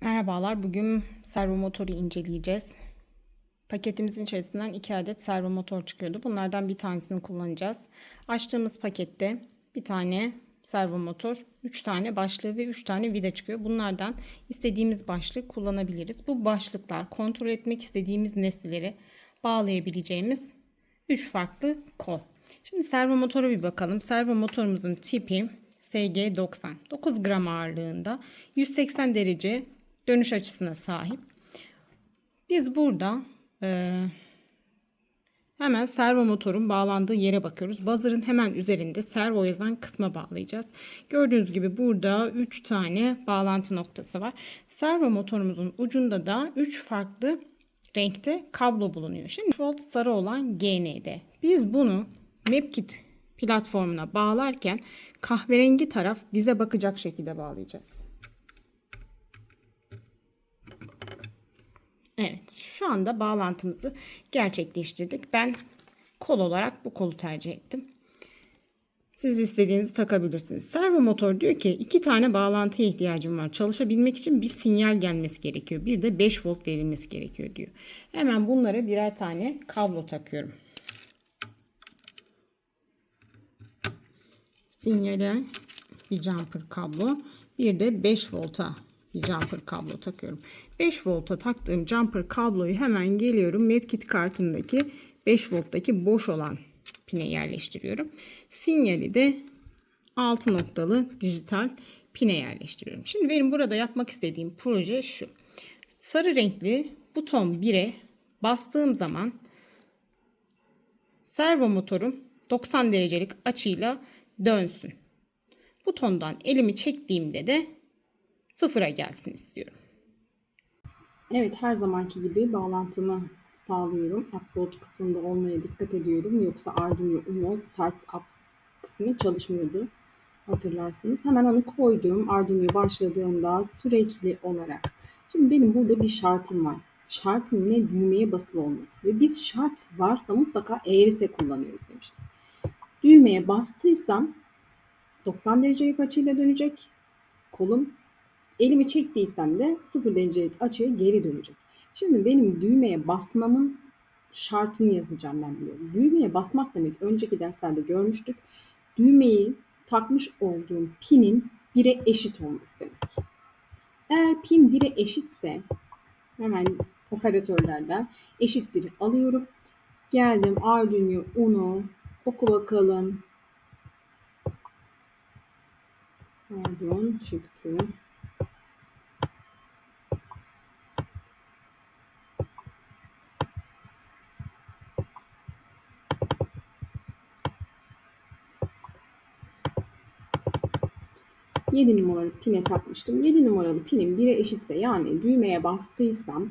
Merhabalar, bugün servo motoru inceleyeceğiz. Paketimizin içerisinden iki adet servo motor çıkıyordu. Bunlardan bir tanesini kullanacağız. Açtığımız pakette bir tane servo motor, 3 tane başlığı ve 3 tane vida çıkıyor. Bunlardan istediğimiz başlık kullanabiliriz. Bu başlıklar kontrol etmek istediğimiz nesneleri bağlayabileceğimiz 3 farklı kol. Şimdi servo motora bir bakalım. Servo motorumuzun tipi SG90. 9 gram ağırlığında 180 derece dönüş açısına sahip. Biz burada e, hemen servo motorun bağlandığı yere bakıyoruz. Buzzer'ın hemen üzerinde servo yazan kısma bağlayacağız. Gördüğünüz gibi burada 3 tane bağlantı noktası var. Servo motorumuzun ucunda da 3 farklı renkte kablo bulunuyor. Şimdi volt sarı olan GND. Biz bunu MapKit platformuna bağlarken kahverengi taraf bize bakacak şekilde bağlayacağız. Evet şu anda bağlantımızı gerçekleştirdik. Ben kol olarak bu kolu tercih ettim. Siz istediğinizi takabilirsiniz. Servo motor diyor ki iki tane bağlantıya ihtiyacım var. Çalışabilmek için bir sinyal gelmesi gerekiyor. Bir de 5 volt verilmesi gerekiyor diyor. Hemen bunlara birer tane kablo takıyorum. Sinyale bir jumper kablo. Bir de 5 volta bir jumper kablo takıyorum. 5 volta taktığım jumper kabloyu hemen geliyorum. MapKit kartındaki 5 volttaki boş olan pine yerleştiriyorum. Sinyali de 6 noktalı dijital pine yerleştiriyorum. Şimdi benim burada yapmak istediğim proje şu. Sarı renkli buton 1'e bastığım zaman servo motorum 90 derecelik açıyla dönsün. Butondan elimi çektiğimde de sıfıra gelsin istiyorum. Evet her zamanki gibi bağlantımı sağlıyorum. Upload kısmında olmaya dikkat ediyorum. Yoksa Arduino Uno Starts Up kısmı çalışmıyordu. Hatırlarsınız. Hemen onu koydum. Arduino başladığında sürekli olarak. Şimdi benim burada bir şartım var. Şartım ne? Düğmeye basılı olması. Ve biz şart varsa mutlaka eğrise kullanıyoruz demiştim. Düğmeye bastıysam 90 derecelik açıyla dönecek. Kolum elimi çektiysem de 0 derecelik açıya geri dönecek. Şimdi benim düğmeye basmamın şartını yazacağım ben biliyorum. Düğmeye basmak demek önceki derslerde görmüştük. Düğmeyi takmış olduğum pinin 1'e eşit olması demek. Eğer pin 1'e eşitse hemen operatörlerden eşittir alıyorum. Geldim Arduino Uno oku bakalım. Pardon çıktı. Yedi numaralı pine takmıştım. 7 numaralı pinim 1'e eşitse yani düğmeye bastıysam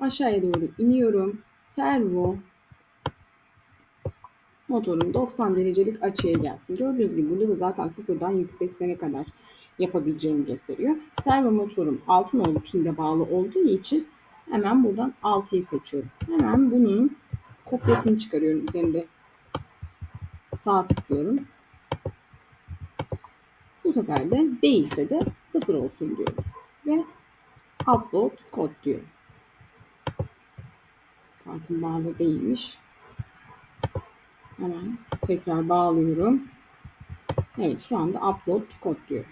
aşağıya doğru iniyorum. Servo motorun 90 derecelik açıya gelsin. Gördüğünüz gibi burada da zaten sıfırdan 180'e kadar yapabileceğimi gösteriyor. Servo motorum altın nolu pinde bağlı olduğu için hemen buradan 6'yı seçiyorum. Hemen bunun kopyasını çıkarıyorum. Üzerinde sağ tıklıyorum. Sefer de değilse de sıfır olsun diyorum. Ve upload kod diyorum. Kartım bağlı değilmiş. Hemen tekrar bağlıyorum. Evet şu anda upload kod diyorum.